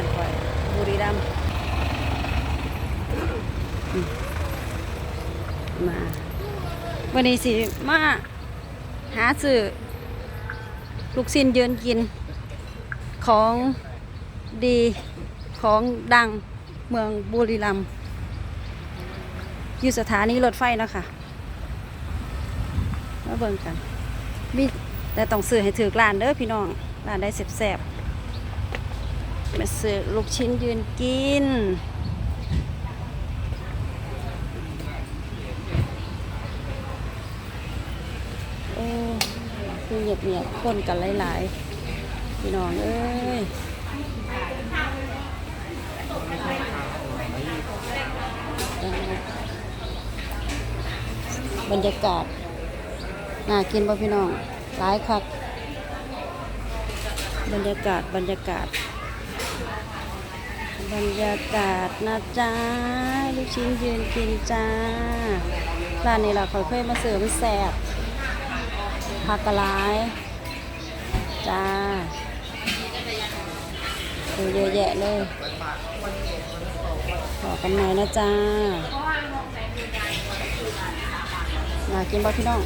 านคอย บุรีรัมย์มาวันนี้สิมาหาซื้อลูกชิ้นยืนกินของดีของดังเมืองบุรีรัมย์อยู่สถานีรถไฟนะคะมาเบิ่งกันมีแต่ต้องซื้อให้ถือกลานเด้อพี่น้องลานได้เสียบ มาซื้อลูกชิ้นยืนกิน โอ้คือเหยียบเหยียบคนกันหลายๆ พี่น้องเอ้ยบรรยากาศน่ากินป่ะพี่น้องหลายคักบรรยากาศบรรยากาศ บรรยากาศนะจ๊ะลูกชิ้นยืนกินจ้าร้านนี้เราค่อยๆมาเสร์ฟมันแสบผักกะลายจ้าดูเยอะแยะเลยขอกันหน่อยนะจ้าอยากกินบ่พี่น้อง